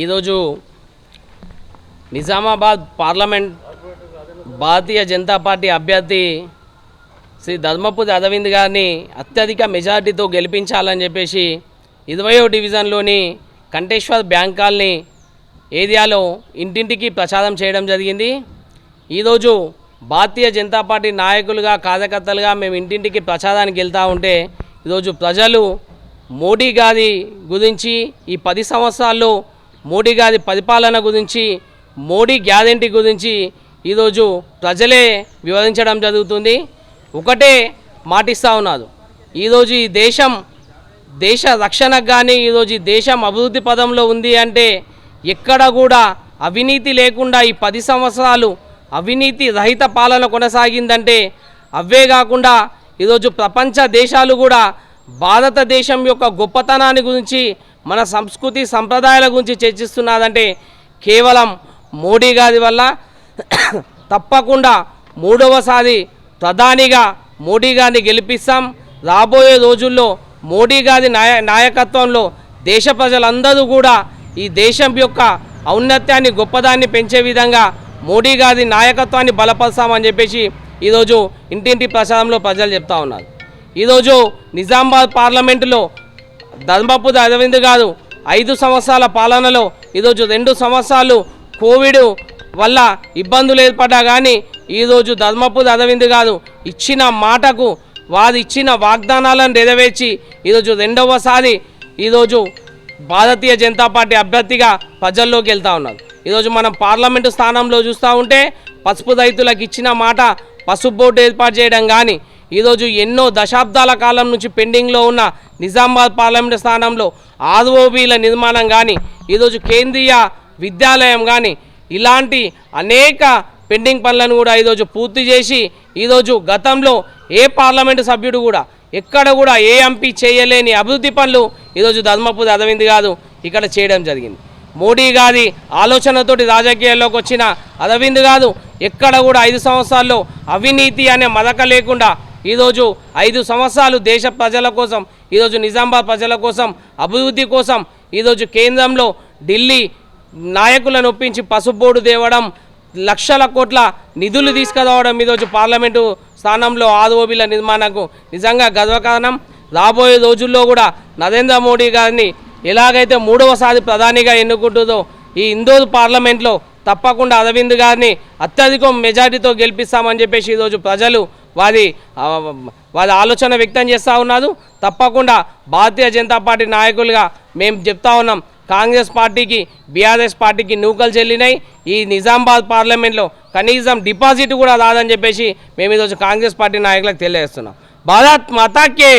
ఈరోజు Nizamabad parliament Bharatiya Janata party అభ్యర్థి శ్రీ ధర్మపురి అరవింద్ గారిని అత్యధిక మెజార్టీతో గెలిపించాలని చెప్పేసి ఇరవయో డివిజన్లోని కంటేశ్వర్ బ్యాంక్ కాలనీ ఏరియాలో ఇంటింటికి ప్రచారం చేయడం జరిగింది. ఈరోజు భారతీయ జనతా పార్టీ నాయకులుగా కార్యకర్తలుగా మేము ఇంటింటికి ప్రచారానికి వెళ్తూ ఉంటే ఈరోజు ప్రజలు మోడీ గారి గురించి ఈ పది సంవత్సరాల్లో మోడీ గారి పరిపాలన గురించి మోడీ గ్యారెంటీ గురించి ఈరోజు ప్రజలే వివరించడం జరుగుతుంది. ఒకటే మాటిస్తూ ఉన్నారు ఈరోజు ఈ దేశం దేశ రక్షణకు కానీ ఈరోజు ఈ దేశం అభివృద్ధి పదంలో ఉంది అంటే ఎక్కడ కూడా అవినీతి లేకుండా ఈ పది సంవత్సరాలు అవినీతి రహిత పాలన కొనసాగిందంటే అవే కాకుండా ఈరోజు ప్రపంచ దేశాలు కూడా భారతదేశం యొక్క గొప్పతనాన్ని గురించి మన సంస్కృతి సంప్రదాయాల గురించి చర్చిస్తున్నారంటే కేవలం మోడీ గారి వల్ల తప్పకుండా మూడవసారి ప్రధానిగా మోడీ గారిని గెలిపిస్తాం. రాబోయే రోజుల్లో మోడీ గారి నాయ నాయకత్వంలో దేశ ప్రజలందరూ కూడా ఈ దేశం యొక్క ఔన్నత్యాన్ని గొప్పదాన్ని పెంచే విధంగా మోడీ గారి నాయకత్వాన్ని బలపరుస్తామని చెప్పేసి ఈరోజు ఇంటింటి ప్రచారంలో ప్రజలు చెప్తా ఉన్నారు. ఈరోజు నిజామాబాద్ పార్లమెంటులో ధర్మపురి అరవింద్ గారు ఐదు సంవత్సరాల పాలనలో ఈరోజు రెండు సంవత్సరాలు కోవిడ్ వల్ల ఇబ్బందులు ఏర్పడ్డా కానీ ఈరోజు ధర్మపురి అరవింద్ గారు ఇచ్చిన మాటకు వారు ఇచ్చిన వాగ్దానాలను నెరవేర్చి ఈరోజు రెండవసారి ఈరోజు భారతీయ జనతా పార్టీ అభ్యర్థిగా ప్రజల్లోకి వెళ్తా ఉన్నారు. ఈరోజు మనం పార్లమెంటు స్థానంలో చూస్తూ ఉంటే పసుపు రైతులకు ఇచ్చిన మాట పసుపు బోర్డు ఏర్పాటు చేయడం కానీ ఈరోజు ఎన్నో దశాబ్దాల కాలం నుంచి పెండింగ్లో ఉన్న నిజామాబాద్ పార్లమెంటు స్థానంలో ఆర్ఓబీల నిర్మాణం కానీ ఈరోజు కేంద్రీయ విద్యాలయం కానీ ఇలాంటి అనేక పెండింగ్ పనులను కూడా ఈరోజు పూర్తి చేసి ఈరోజు గతంలో ఏ పార్లమెంటు సభ్యుడు కూడా ఎక్కడ కూడా ఏ ఎంపీ చేయలేని అభివృద్ధి పనులు ఈరోజు ధర్మపురి అరవింద్ గారు ఇక్కడ చేయడం జరిగింది. మోడీ గారి ఆలోచనతోటి రాజకీయాల్లోకి వచ్చిన అరవింద్ గారు ఎక్కడ కూడా ఐదు సంవత్సరాల్లో అవినీతి అనే మదక లేకుండా ఈరోజు ఐదు సంవత్సరాలు దేశ ప్రజల కోసం ఈరోజు నిజామాబాద్ ప్రజల కోసం అభివృద్ధి కోసం ఈరోజు కేంద్రంలో ఢిల్లీ నాయకులను ఒప్పించి పసుపోడు తేవడం లక్షల కోట్ల నిధులు తీసుకురావడం ఈరోజు పార్లమెంటు స్థానంలో ఆర్ఓబీల నిర్మాణకు నిజంగా గర్వకారణం. రాబోయే రోజుల్లో కూడా నరేంద్ర మోడీ గారిని ఎలాగైతే మూడవసారి ప్రధానిగా ఎన్నుకుంటుందో ఈ ఇందోర్ పార్లమెంట్లో తప్పకుండా అరవింద్ గారిని అత్యధిక మెజారిటీతో గెలిపిస్తామని చెప్పేసి ఈరోజు ప్రజలు వారి వారి ఆలోచన వ్యక్తం చేస్తూ ఉన్నారు తప్పకుండా భారతీయ జనతా పార్టీ నాయకులుగా మేము చెప్తా ఉన్నాం. కాంగ్రెస్ పార్టీకి బీఆర్ఎస్ పార్టీకి నూకలు చెల్లినాయి. ఈ నిజామాబాద్ పార్లమెంట్లో కనీసం డిపాజిట్ కూడా రాదని చెప్పేసి మేము ఈరోజు కాంగ్రెస్ పార్టీ నాయకులకు తెలియజేస్తున్నాం. భారత్ మాతాకే